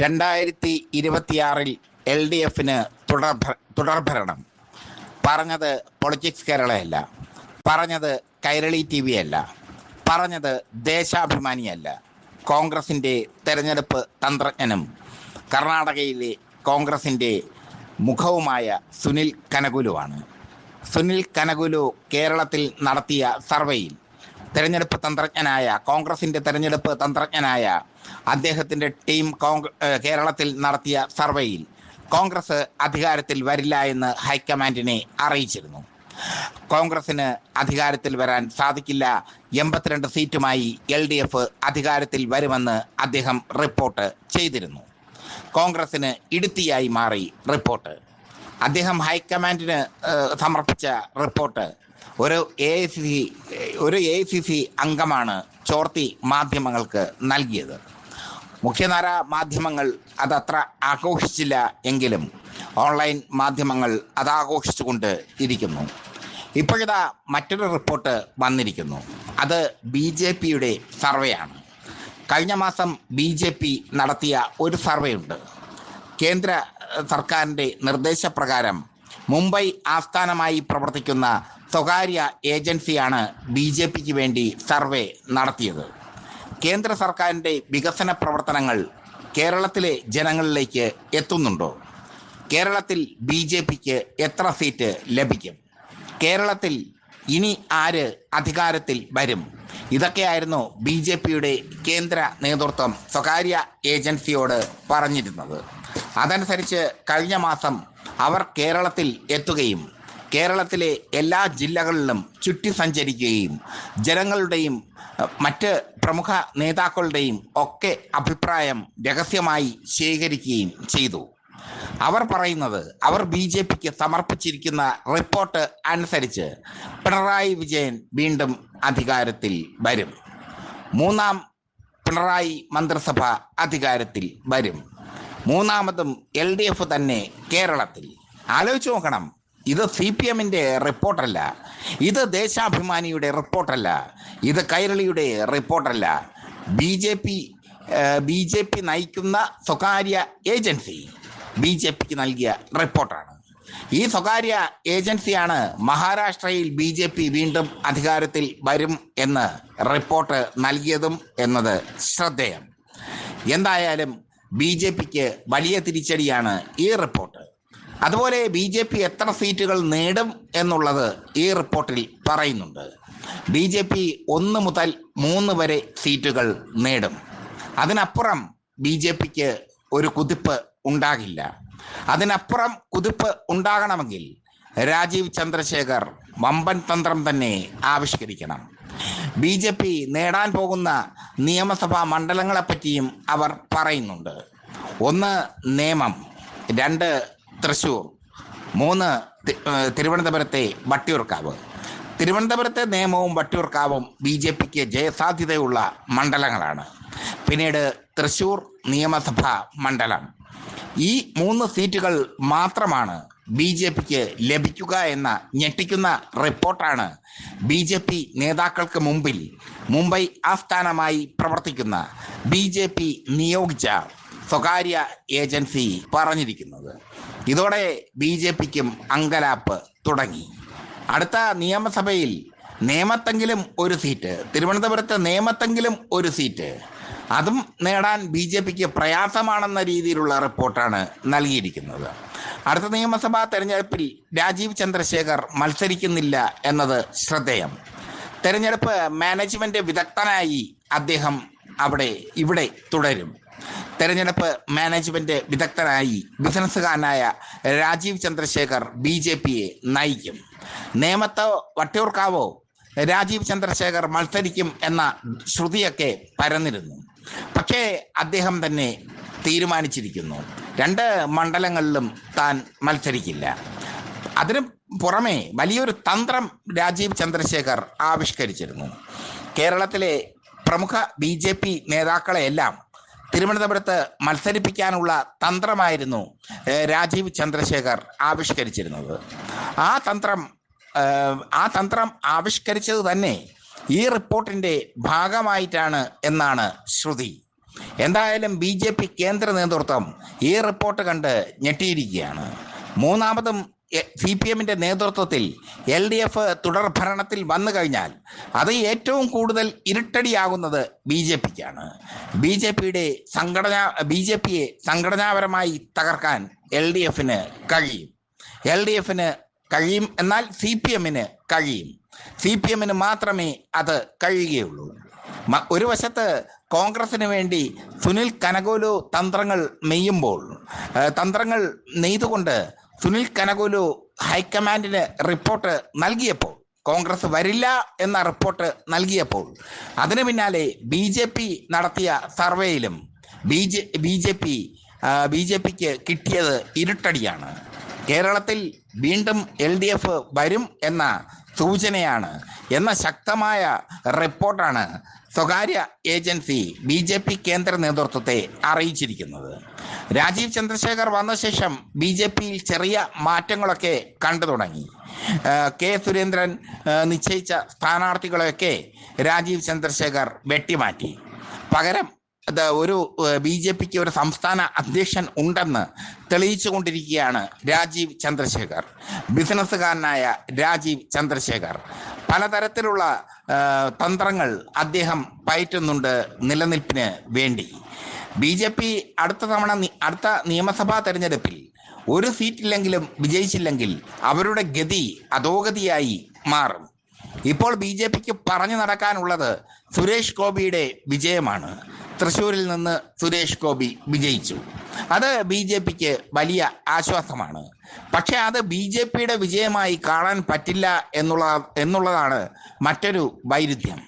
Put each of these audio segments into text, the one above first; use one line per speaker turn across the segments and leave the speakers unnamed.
രണ്ടായിരത്തി ഇരുപത്തിയാറിൽ L D എഫിന് തുടർ തുടർഭരണം പറഞ്ഞത് പൊളിറ്റിക്സ് കേരളയല്ല. പറഞ്ഞത് കൈരളി ടി വി അല്ല. പറഞ്ഞത് ദേശാഭിമാനിയല്ല. കോൺഗ്രസിന്റെ തെരഞ്ഞെടുപ്പ് തന്ത്രജ്ഞനും കർണാടകയിലെ കോൺഗ്രസിന്റെ മുഖവുമായ സുനിൽ കനകുലുവാണ്. സുനിൽ കനകുലു കേരളത്തിൽ നടത്തിയ സർവേയിൽ തെരഞ്ഞെടുപ്പ് തന്ത്രജ്ഞനായ കോൺഗ്രസിന്റെ തെരഞ്ഞെടുപ്പ് തന്ത്രജ്ഞനായ അദ്ദേഹത്തിന്റെ ടീം കേരളത്തിൽ നടത്തിയ സർവേയിൽ കോൺഗ്രസ് അധികാരത്തിൽ വരില്ല എന്ന് ഹൈക്കമാൻഡിനെ അറിയിച്ചിരുന്നു. കോൺഗ്രസിന് അധികാരത്തിൽ വരാൻ സാധിക്കില്ല. എൺപത്തിരണ്ട് സീറ്റുമായി എൽ ഡി എഫ് അധികാരത്തിൽ വരുമെന്ന് അദ്ദേഹം റിപ്പോർട്ട് ചെയ്തിരുന്നു. കോൺഗ്രസിന് ഇടുത്തിയായി മാറി റിപ്പോർട്ട്. അദ്ദേഹം ഹൈക്കമാൻഡിന് സമർപ്പിച്ച റിപ്പോർട്ട് ഒരു എ ഐ സി ഒരു എ സി സി അംഗമാണ് ചോർത്തി മാധ്യമങ്ങൾക്ക് നൽകിയത്. മുഖ്യധാര മാധ്യമങ്ങൾ അതത്ര ആഘോഷിച്ചില്ല എങ്കിലും ഓൺലൈൻ മാധ്യമങ്ങൾ അതാഘോഷിച്ചുകൊണ്ട് ഇരിക്കുന്നു. ഇപ്പോഴിതാ മറ്റൊരു റിപ്പോർട്ട് വന്നിരിക്കുന്നു. അത് ബി ജെ പിയുടെ സർവേയാണ്. കഴിഞ്ഞ മാസം ബി ജെ പി നടത്തിയ ഒരു സർവേ ഉണ്ട് കേന്ദ്ര സർക്കാരിന്റെ നിർദ്ദേശപ്രകാരം മുംബൈ ആസ്ഥാനമായി പ്രവർത്തിക്കുന്ന സ്വകാര്യ ഏജൻസിയാണ് ബി ജെ പിക്ക് വേണ്ടി സർവേ നടത്തിയത്. കേന്ദ്ര സർക്കാരിന്റെ വികസന പ്രവർത്തനങ്ങൾ കേരളത്തിലെ ജനങ്ങളിലേക്ക് എത്തുന്നുണ്ടോ? കേരളത്തിൽ ബി ജെ പിക്ക് എത്ര സീറ്റ് ലഭിക്കും? കേരളത്തിൽ ഇനി ആര് അധികാരത്തിൽ വരും? ഇതൊക്കെയായിരുന്നു ബി ജെ പിയുടെ കേന്ദ്ര നേതൃത്വം സ്വകാര്യ ഏജൻസിയോട് പറഞ്ഞിരുന്നത്. അതനുസരിച്ച് കഴിഞ്ഞ മാസം അവർ കേരളത്തിൽ എത്തുകയും കേരളത്തിലെ എല്ലാ ജില്ലകളിലും ചുറ്റി സഞ്ചരിക്കുകയും ജനങ്ങളുടെയും മറ്റ് പ്രമുഖ നേതാക്കളുടെയും ഒക്കെ അഭിപ്രായം രഹസ്യമായി ശേഖരിക്കുകയും ചെയ്തു. അവർ പറയുന്നത് അവർ ബി ജെ പിക്ക് സമർപ്പിച്ചിരിക്കുന്ന റിപ്പോർട്ട് അനുസരിച്ച് പിണറായി വിജയൻ വീണ്ടും അധികാരത്തിൽ വരും. മൂന്നാം പിണറായി മന്ത്രിസഭ അധികാരത്തിൽ വരും. മൂന്നാമതും എൽ ഡി എഫ് തന്നെ കേരളത്തിൽ. ആലോചിച്ച് നോക്കണം ഇത് സി പി എമ്മിന്റെ റിപ്പോർട്ടല്ല ഇത് ദേശാഭിമാനിയുടെ റിപ്പോർട്ടല്ല ഇത് കൈരളിയുടെ റിപ്പോർട്ടല്ല B J P B J P നയിക്കുന്ന സ്വകാര്യ ഏജൻസി ബി ജെ പിക്ക് നൽകിയ റിപ്പോർട്ടാണ്. ഈ സ്വകാര്യ ഏജൻസിയാണ് മഹാരാഷ്ട്രയിൽ ബി ജെ പി വീണ്ടും അധികാരത്തിൽ വരും എന്ന് റിപ്പോർട്ട് നൽകിയതും എന്നത് ശ്രദ്ധേയം. എന്തായാലും ബി ജെ പിക്ക് വലിയ തിരിച്ചടിയാണ് ഈ റിപ്പോർട്ട്. അതുപോലെ ബി ജെ പി എത്ര സീറ്റുകൾ നേടും എന്നുള്ളത് ഈ റിപ്പോർട്ടിൽ പറയുന്നുണ്ട്. ബി ജെ പി ഒന്ന് മുതൽ മൂന്ന് വരെ സീറ്റുകൾ നേടും. അതിനപ്പുറം ബി ജെ പിക്ക് ഒരു കുതിപ്പ് ഉണ്ടാകില്ല. അതിനപ്പുറം കുതിപ്പ് ഉണ്ടാകണമെങ്കിൽ രാജീവ് ചന്ദ്രശേഖർ വമ്പൻ തന്ത്രം തന്നെ ആവിഷ്കരിക്കണം. ബി ജെ പി നേടാൻ പോകുന്ന നിയമസഭാ മണ്ഡലങ്ങളെപ്പറ്റിയും അവർ പറയുന്നുണ്ട്. ഒന്ന് നേമം രണ്ട് തൃശൂർ. മൂന്ന് തിരുവനന്തപുരത്തെ വട്ടിയൂർക്കാവ്. തിരുവനന്തപുരത്തെ നിയമവും വട്ടിയൂർക്കാവും ബി ജെ പിക്ക് ജയസാധ്യതയുള്ള മണ്ഡലങ്ങളാണ്. പിന്നീട് തൃശൂർ നിയമസഭാ മണ്ഡലം. ഈ മൂന്ന് സീറ്റുകൾ മാത്രമാണ് ബി ജെ പിക്ക് ലഭിക്കുക എന്ന ഞെട്ടിക്കുന്ന റിപ്പോർട്ടാണ് ബി ജെ പി നേതാക്കൾക്ക് മുമ്പിൽ മുംബൈ ആസ്ഥാനമായി പ്രവർത്തിക്കുന്ന ബി ജെ പി നിയോഗിച്ച സ്വകാര്യ ഏജൻസി പറഞ്ഞിരിക്കുന്നത്. ഇതോടെ ബി ജെ പിക്കും അങ്കലാപ്പ് തുടങ്ങി. അടുത്ത നിയമസഭയിൽ നേമത്തെങ്കിലും ഒരു സീറ്റ് തിരുവനന്തപുരത്ത് നേമത്തെങ്കിലും ഒരു സീറ്റ്. അതും നേടാൻ ബി ജെ പിക്ക് പ്രയാസമാണെന്ന രീതിയിലുള്ള റിപ്പോർട്ടാണ് നൽകിയിരിക്കുന്നത്. അടുത്ത നിയമസഭാ തെരഞ്ഞെടുപ്പിൽ രാജീവ് ചന്ദ്രശേഖർ മത്സരിക്കുന്നില്ല എന്നത് ശ്രദ്ധേയം. തെരഞ്ഞെടുപ്പ് മാനേജ്മെന്റ് വിദഗ്ധനായി അദ്ദേഹം അവിടെ ഇവിടെ തുടരും. തെരഞ്ഞെടുപ്പ് മാനേജ്മെന്റ് വിദഗ്ധനായി ബിസിനസ്സുകാരനായ രാജീവ് ചന്ദ്രശേഖർ ബി ജെ പിയെ നയിക്കും. നേമത്തോ വട്ടിയൂർക്കാവോ? രാജീവ് ചന്ദ്രശേഖർ മത്സരിക്കും എന്ന ശ്രുതിയൊക്കെ പരന്നിരുന്നു. പക്ഷേ അദ്ദേഹം തന്നെ തീരുമാനിച്ചിരിക്കുന്നു. രണ്ട് മണ്ഡലങ്ങളിലും താൻ മത്സരിക്കില്ല. അതിന് പുറമെ വലിയൊരു തന്ത്രം രാജീവ് ചന്ദ്രശേഖർ ആവിഷ്കരിച്ചിരുന്നു. കേരളത്തിലെ പ്രമുഖ ബി ജെ പി നേതാക്കളെയെല്ലാം തിരുവനന്തപുരത്ത് മത്സരിപ്പിക്കാനുള്ള തന്ത്രമായിരുന്നു രാജീവ് ചന്ദ്രശേഖർ ആവിഷ്കരിച്ചിരുന്നത്. ആ തന്ത്രം ആ തന്ത്രം ആവിഷ്കരിച്ചത് തന്നെ ഈ റിപ്പോർട്ടിന്റെ ഭാഗമായിട്ടാണ് എന്നാണ് ശ്രുതി. എന്തായാലും ബി ജെ പി കേന്ദ്ര നേതൃത്വം ഈ റിപ്പോർട്ട് കണ്ട് ഞെട്ടിയിരിക്കുകയാണ്. മൂന്നാമതും സി പി എമ്മിന്റെ നേതൃത്വത്തിൽ എൽ ഡി എഫ് തുടർ ഭരണത്തിൽ വന്നു കഴിഞ്ഞാൽ അത് ഏറ്റവും കൂടുതൽ ഇരുട്ടടിയാകുന്നത് ബി ജെ പിക്കാണ്. ബി ജെ പിയുടെ സംഘടന ബി ജെ പിയെ സംഘടനാപരമായി തകർക്കാൻ എൽ ഡി എഫിന് കഴിയും. എൽ ഡി എഫിന് കഴിയും എന്നാൽ സി പി എമ്മിന് കഴിയും. സി പി എമ്മിന് മാത്രമേ അത് കഴിയുകയുള്ളൂ. ഒരു വശത്ത് കോൺഗ്രസിന് വേണ്ടി സുനിൽ കനകോലു തന്ത്രങ്ങൾ നെയ്യുമ്പോൾ തന്ത്രങ്ങൾ നെയ്തുകൊണ്ട് സുനിൽ കനകോലു ഹൈക്കമാൻഡിന് റിപ്പോർട്ട് നൽകിയപ്പോൾ കോൺഗ്രസ് വരില്ല എന്ന റിപ്പോർട്ട് നൽകിയപ്പോൾ അതിനു പിന്നാലെ ബി ജെ പി നടത്തിയ സർവേയിലും B J B J P B J പിക്ക് കിട്ടിയത് ഇരുട്ടടിയാണ്. കേരളത്തിൽ വീണ്ടും എൽ ഡി എഫ് വരും എന്ന സൂചനയാണ് എന്ന ശക്തമായ റിപ്പോർട്ടാണ് സ്വകാര്യ ഏജൻസി ബി ജെ പി കേന്ദ്ര നേതൃത്വത്തെ അറിയിച്ചിരിക്കുന്നത്. രാജീവ് ചന്ദ്രശേഖർ വന്ന ശേഷം ബി ജെ പിയിൽ ചെറിയ മാറ്റങ്ങളൊക്കെ കണ്ടു തുടങ്ങി. കെ സുരേന്ദ്രൻ നിശ്ചയിച്ച സ്ഥാനാർത്ഥികളെയൊക്കെ രാജീവ് ചന്ദ്രശേഖർ വെട്ടിമാറ്റി. പകരം ഒരു ബി ജെ പിക്ക് ഒരു സംസ്ഥാന അധ്യക്ഷൻ ഉണ്ടെന്ന് തെളിയിച്ചു കൊണ്ടിരിക്കുകയാണ് രാജീവ് ചന്ദ്രശേഖർ. ബിസിനസ്സുകാരനായ രാജീവ് ചന്ദ്രശേഖർ. പലതരത്തിലുള്ള തന്ത്രങ്ങൾ അദ്ദേഹം പയറ്റുന്നുണ്ട് നിലനിൽപ്പിന് വേണ്ടി. ബി ജെ പി അടുത്ത തവണ അടുത്ത നിയമസഭാ തെരഞ്ഞെടുപ്പിൽ ഒരു സീറ്റില്ലെങ്കിലും വിജയിച്ചില്ലെങ്കിൽ അവരുടെ ഗതി അധോഗതിയായി മാറും. ഇപ്പോൾ ബി ജെ പിക്ക് പറഞ്ഞു നടക്കാനുള്ളത് സുരേഷ് ഗോപിയുടെ വിജയമാണ്. തൃശൂരിൽ നിന്ന് സുരേഷ് ഗോപി വിജയിച്ചു. അത് ബി ജെ പിക്ക് വലിയ ആശ്വാസമാണ്. പക്ഷെ അത് ബി ജെ പിയുടെ വിജയമായി കാണാൻ പറ്റില്ല എന്നുള്ള എന്നുള്ളതാണ് മറ്റൊരു വൈരുദ്ധ്യം.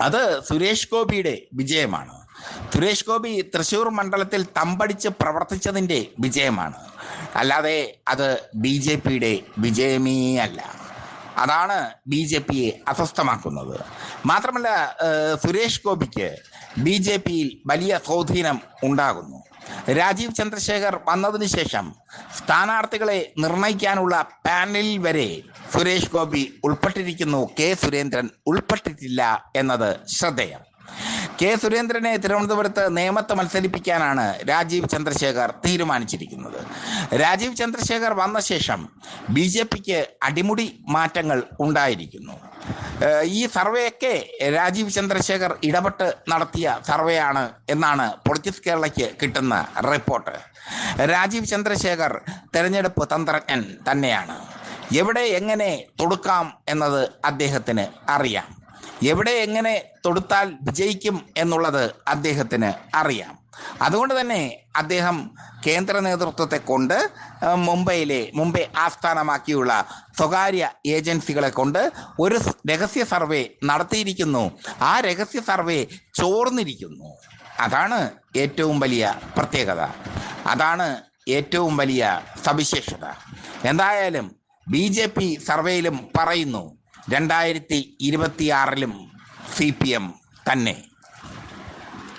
അത് സുരേഷ് ഗോപിയുടെ വിജയമാണ്. സുരേഷ് ഗോപി തൃശൂർ മണ്ഡലത്തിൽ തമ്പടിച്ച് പ്രവർത്തിച്ചതിന്റെ വിജയമാണ്. അല്ലാതെ അത് ബി ജെ പിയുടെ വിജയമേ അല്ല. അതാണ് ബി ജെ പിയെ അസ്വസ്ഥമാക്കുന്നത്. മാത്രമല്ല സുരേഷ് ഗോപിക്ക് ബി ജെ പിയിൽ വലിയ സ്വാധീനം ഉണ്ടാകുന്നു. രാജീവ് ചന്ദ്രശേഖർ വന്നതിന് ശേഷം സ്ഥാനാർത്ഥികളെ നിർണയിക്കാനുള്ള പാനലിൽ വരെ സുരേഷ് ഗോപി ഉൾപ്പെട്ടിരിക്കുന്നു. കെ സുരേന്ദ്രൻ ഉൾപ്പെട്ടിട്ടില്ല എന്നത് ശ്രദ്ധേയം. കെ സുരേന്ദ്രനെ തിരുവനന്തപുരത്ത് നേമത്ത് മത്സരിപ്പിക്കാനാണ് രാജീവ് ചന്ദ്രശേഖർ തീരുമാനിച്ചിരിക്കുന്നത്. രാജീവ് ചന്ദ്രശേഖർ വന്ന ശേഷം ബി ജെ പിക്ക് അടിമുടി മാറ്റങ്ങൾ ഉണ്ടായിരിക്കുന്നു. ഈ സർവേയൊക്കെ രാജീവ് ചന്ദ്രശേഖർ ഇടപെട്ട് നടത്തിയ സർവേയാണ് എന്നാണ് പൊളിറ്റിക്സ് കേരളയ്ക്ക് കിട്ടുന്ന റിപ്പോർട്ട്. രാജീവ് ചന്ദ്രശേഖർ തെരഞ്ഞെടുപ്പ് തന്ത്രജ്ഞൻ തന്നെയാണ്. എവിടെ എങ്ങനെ തൊടുക്കാം എന്നത് അദ്ദേഹത്തിന് അറിയാം. എവിടെ എങ്ങനെ തൊടുത്താൽ വിജയിക്കും എന്നുള്ളത് അദ്ദേഹത്തിന് അറിയാം. അതുകൊണ്ട് തന്നെ അദ്ദേഹം കേന്ദ്ര നേതൃത്വത്തെ കൊണ്ട് മുംബൈയിലെ മുംബൈ ആസ്ഥാനമാക്കിയുള്ള സ്വകാര്യ ഏജൻസികളെ കൊണ്ട് ഒരു രഹസ്യ സർവേ നടത്തിയിരിക്കുന്നു. ആ രഹസ്യ സർവേ ചോർന്നിരിക്കുന്നു. അതാണ് ഏറ്റവും വലിയ പ്രത്യേകത. അതാണ് ഏറ്റവും വലിയ സവിശേഷത. എന്തായാലും ബി സർവേയിലും പറയുന്നു രണ്ടായിരത്തി ഇരുപത്തിയാറിലും സി പി എം തന്നെ